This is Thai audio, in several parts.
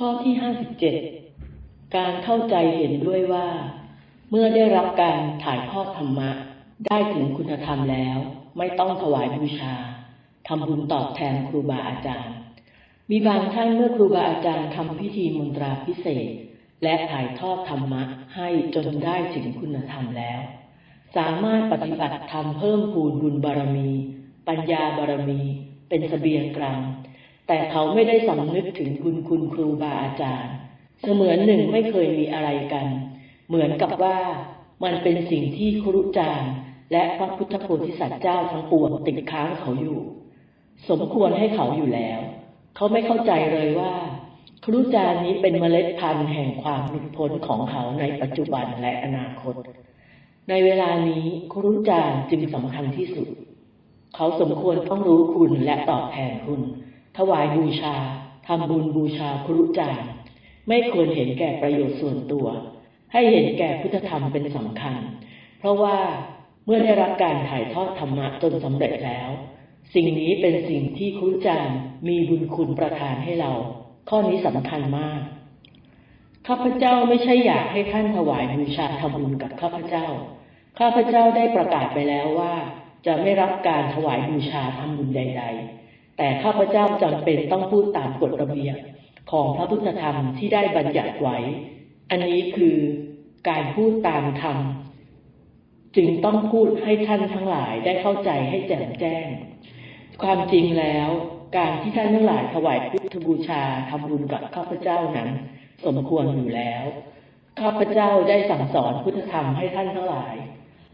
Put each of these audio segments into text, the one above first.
ข้อที่ห้าสิบเจ็ดการเข้าใจเห็นด้วยว่า เมื่อได้รับการถ่ายทอดธรรมะ ได้ถึงคุณธรรมแล้ว ไม่ต้องถวายบูชาทำบุญตอบแทนครูบาอาจารย์ มีบางท่านเมื่อครูบาอาจารย์ทำพิธีมนตราพิเศษ และถ่ายทอดธรรมะให้จนได้ถึงคุณธรรมแล้ว สามารถปฏิบัติธรรมเพิ่มพูนบุญบารมี ปัญญาบารมี เป็นสเสบียงกลาง แต่เขาไม่ได้สำนึกถึงคุณคุณครูบาอาจารย์ เสมือนหนึ่งไม่เคยมีอะไรกัน เหมือนกับว่ามันเป็นสิ่งที่ครุจารย์และพระพุทธโพธิสัตว์เจ้าทั้งปวงติดค้างเขาอยู่ สมควรให้เขาอยู่แล้ว เขาไม่เข้าใจเลยว่า ครุจารย์นี้เป็นเมล็ดพันธุ์แห่งความหลุดพ้นของเขาในปัจจุบันและอนาคต ในเวลานี้ครุจารย์จึงสำคัญที่สุด เขาสมควรต้องรู้คุณและตอบแทนคุณ ถวายบูชาทำบุญบูชาครุจารย์ไม่ควรเห็นแก่ประโยชน์ส่วนตัว ให้เห็นแก่พุทธธรรมเป็นสำคัญ เพราะว่าเมื่อได้รับการถ่ายทอดธรรมะจนสำเร็จแล้ว สิ่งนี้เป็นสิ่งที่ครุจารย์มีบุญคุณประทานให้เรา ข้อนี้สำคัญมากข้าพเจ้าไม่ใช่อยากให้ท่านถวายบูชาทำบุญกับข้าพเจ้า ข้าพเจ้าได้ประกาศไปแล้วว่า จะไม่รับการถวายบูชาทำบุญใด ๆ แต่ข้าพเจ้าจำเป็นต้องพูดตามกฎระเบียบของพระพุทธธรรมที่ได้บัญญัติไว้ อันนี้คือการพูดตามธรรมจึงต้องพูดให้ท่านทั้งหลายได้เข้าใจให้แจ่มแจ้ง ความจริงแล้วการที่ท่านทั้งหลายถวายพุทธบูชาทำบุญกับข้าพเจ้านั้น สมควรอยู่แล้ว ข้าพเจ้าได้สั่งสอนพุทธธรรมให้ท่านทั้งหลาย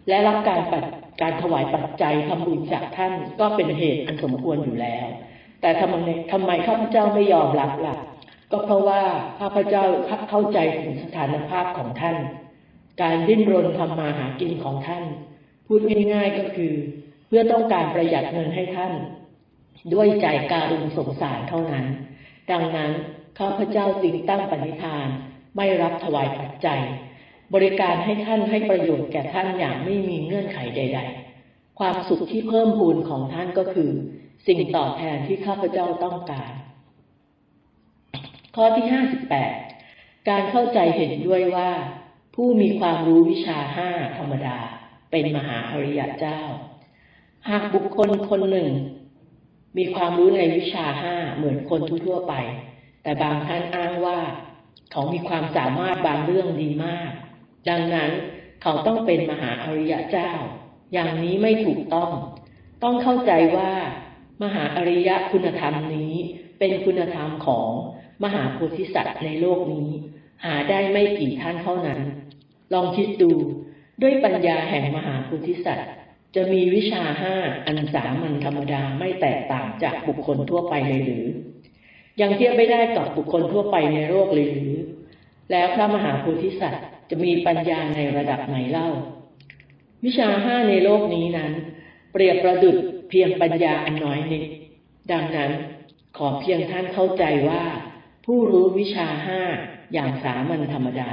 และรับการปัดการถวายปัจจัยทำบุญจากท่านก็เป็นเหตุอันสมควรอยู่แล้ว แต่ทำไมทำไมข้าพเจ้าไม่ยอมรับล่ะก็เพราะว่าข้าพเจ้าเข้าใจถึงสถานภาพของท่าน การดิ้นรนทำมาหากินของท่าน พูดง่ายๆก็คือ เพื่อต้องการประหยัดเงินให้ท่าน ด้วยใจการุณสงสารเท่านั้น ดังนั้นข้าพเจ้าจึงตั้งปณิธานไม่รับถวายปัจจัย บริการให้ท่านให้ประโยชน์แก่ท่านอย่างไม่มีเงื่อนไขใด ๆ ความสุขที่เพิ่มพูนของท่านก็คือ สิ่งตอบแทนที่ข้าพเจ้าต้องการ ข้อที่ห้าสิบแปดการเข้าใจเห็นด้วยว่า ผู้มีความรู้วิชาห้าธรรมดา เป็นมหาอริยเจ้า หากบุคคลคนหนึ่ง มีความรู้ในวิชาห้าเหมือนคนทั่วไป แต่บางท่านอ้างว่า เขามีความสามารถบางเรื่องดีมาก ดังนั้นเขาต้องเป็นมหาอริยเจ้า อย่างนี้ไม่ถูกต้อง ต้องเข้าใจว่า มหาอริยคุณธรรมนี้เป็นคุณธรรมของมหาโพธิสัตว์ในโลกนี้ หาได้ไม่กี่ท่านเท่านั้น ลองคิดดู ด้วยปัญญาแห่งมหาโพธิสัตว์ จะมีวิชาห้าอันสามัญธรรมดาไม่แตกต่างจากบุคคลทั่วไปเลยหรือ ยังเทียบไม่ได้กับบุคคลทั่วไปในโลกเลยหรือ แล้วพระมหาโพธิสัตว์ จะมีปัญญาในระดับไหนเล่า วิชาห้าในโลกนี้นั้น เปรียบประดุดเพียงปัญญาอันน้อยนิดดังนั้นขอเพียงท่านเข้าใจว่า ผู้รู้วิชาห้าอย่างสามัญธรรมดา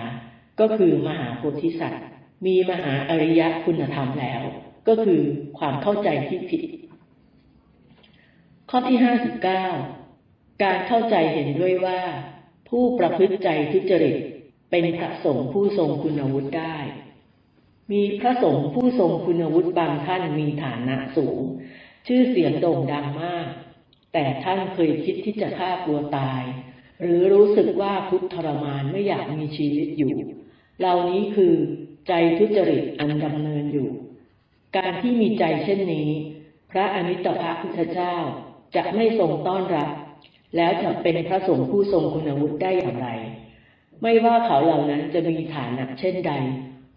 ก็คือมหาโพธิสัตว์ มีมหาอริยคุณธรรมแล้ว ก็คือความเข้าใจที่ผิด ข้อที่ห้าสิบเก้าการเข้าใจเห็นด้วยว่า ผู้ประพฤติใจทุจริต เป็นพระสงฆ์ผู้ทรงคุณวุฒิได้ มีพระสงฆ์ผู้ทรงคุณวุฒิบางท่านมีฐานะสูง ชื่อเสียงโด่งดังมาก แต่ท่านเคยคิดที่จะฆ่าตัวตาย หรือรู้สึกว่าทุกทรมานไม่อยากมีชีวิตอยู่ เหล่านี้คือใจทุจริตอันดำเนินอยู่ การที่มีใจเช่นนี้ พระอนิตพระพุทธเจ้าจะไม่ทรงต้อนรับ แล้วจะเป็นพระสงฆ์ผู้ทรงคุณวุฒิได้อย่างไร ไม่ว่าเขาเหล่านั้นจะมีฐานะเช่นใด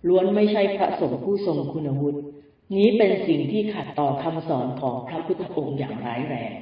ล้วนไม่ใช่พระสงฆ์ผู้ทรงคุณวุฒินี้เป็นสิ่งที่ขัดต่อคำสอนของพระพุทธองค์อย่างร้ายแรง